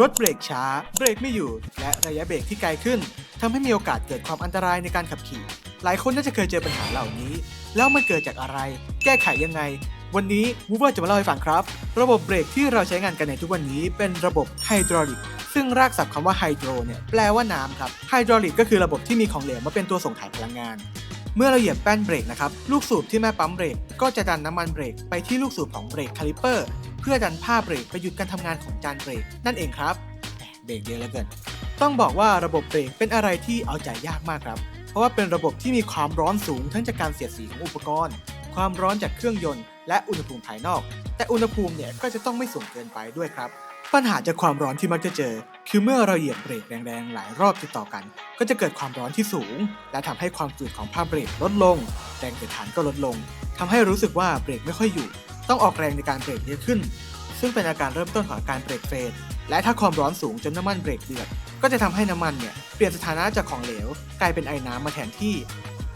รถเบรกช้า เบรกไม่อยู่ และระยะเบรกที่ไกลขึ้นทำให้มีโอกาสเกิดความอันตรายในการขับขี่ หลายคนน่าจะเคยเจอปัญหาเหล่านี้ แล้วมันเกิดจากอะไร แก้ไขยังไง วันนี้วูเวอร์จะมาเล่าให้ฟังครับ ระบบเบรกที่เราใช้งานกันในทุกวันนี้ เป็นระบบไฮดรอลิกซึ่งรากศัพท์คำว่าไฮโดรเนี่ยแปลว่าน้ำครับไฮดรอลิกก็คือระบบที่มีของเหลวมาเป็นตัวส่งถ่ายพลังงานเมื่อเราเหยียบแป้นเบรกนะครับ ลูกสูบที่แม่ปั๊มเบรกก็จะดันน้ำมันเบรกไปที่ลูกสูบของเบรกคาลิเปอร์ เพื่อดันผ้าเบรกไปหยุดการทำงานของจานเบรกนั่นเองครับแหมเบรกเยอะเหลือเกินต้องบอกว่าระบบเบรกเป็นอะไรที่เอาใจยากมากครับ เพราะว่าเป็นระบบที่มีความร้อนสูงทั้งจากการเสียดสีของอุปกรณ์ ความร้อนจากเครื่องยนต์และอุณหภูมิภายนอก แต่อุณหภูมิเนี่ยก็จะต้องไม่สูงเกินไปด้วยครับ ปัญหาจากความร้อนที่มักจะเจอ คือเมื่อเราเหยียบเบรกแรงๆหลายรอบติดต่อกัน ก็จะเกิดความร้อนที่สูง และทำให้ความฝืดของผ้าเบรกลดลง แรงเสียดทานก็ลดลงทำให้รู้สึกว่าเบรกไม่ค่อยอยู่ ต้องออกแรงในการเบรกเยอะขึ้น ซึ่งเป็นอาการเริ่มต้นของอาการเบรกเฟดและถ้าความร้อนสูงจนน้ำมันเบรกเดือด ก็จะทำให้น้ำมันเนี่ยเปลี่ยนสถานะจากของเหลว กลายเป็นไอน้ำมาแทนที่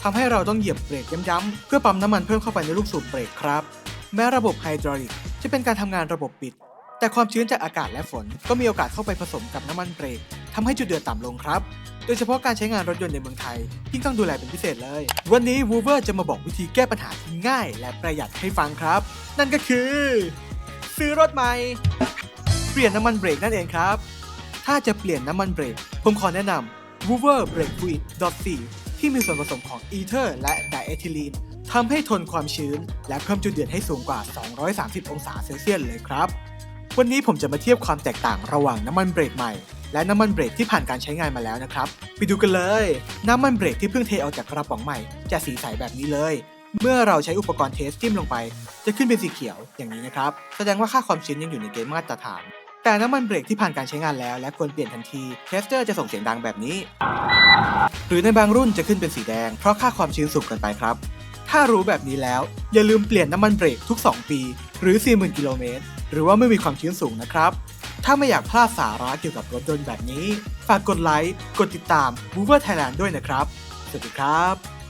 ทำให้เราต้องเหยียบเบรกย้ำๆเพื่อปั๊มน้ำมันเพิ่มเข้าไปในลูกสูบเบรกครับ แม้ระบบไฮดรอลิกจะเป็นการทำงานระบบปิด แต่ความชื้นจากอากาศและฝนก็มีโอกาสเข้าไปผสมกับน้ำมันเบรกทำให้จุดเดือดต่ำลงครับ โดยเฉพาะการใช้งานรถยนต์ในเมืองไทยที่งต้องดูแลเป็นพิเศษเลย วันนี้วูเวอร์จะมาบอกวิธีแก้ปัญหาที่ง่ายและประหยัดให้ฟังครับ นั่นก็คือ ซื้อรถใหม่ เปลี่ยนน้ำมันเบรกนั่นเองครับ ถ้าจะเปลี่ยนน้ำมันเบรก ผมขอแนะนำ w o o v e r Brake Fluid .4 ที่มีส่วนผสมของอีเทอร์และไดเอทิลีนทำให้ทนความชื้น และเพิ่มจุดเดือดให้สูงกว่า 230 องศาเซลเซียสเลยครับ วันนี้ผมจะมาเทียบความแตกต่างระหว่างน้ำมันเบรกใหม่ และน้ำมันเบรกที่ผ่านการใช้งานมาแล้วนะครับ ไปดูกันเลย น้ำมันเบรกที่เพิ่งเทออกจากกระป๋องใหม่ จะสีใสแบบนี้เลย เมื่อเราใช้อุปกรณ์เทสจิ้มลงไป จะขึ้นเป็นสีเขียวอย่างนี้นะครับ แสดงว่าค่าความชื้นยังอยู่ในเกณฑ์มาตรฐาน แต่น้ำมันเบรกที่ผ่านการใช้งานแล้วและควรเปลี่ยนทันทีเทสเตอร์จะส่งเสียงดังแบบนี้ หรือในบางรุ่นจะขึ้นเป็นสีแดง เพราะค่าความชื้นสูงเกินไปครับ ถ้ารู้แบบนี้แล้ว อย่าลืมเปลี่ยนน้ำมันเบรกทุก 2 ปี หรือ 40,000 กิโลเมตร หรือว่าไม่มีความชื้นสูงนะครับ ถ้าไม่อยากพลาดสาระเกี่ยวกับรถยนต์แบบนี้ ฝากกดไลค์ กดติดตาม Mover Thailand ด้วยนะครับ สวัสดีครับ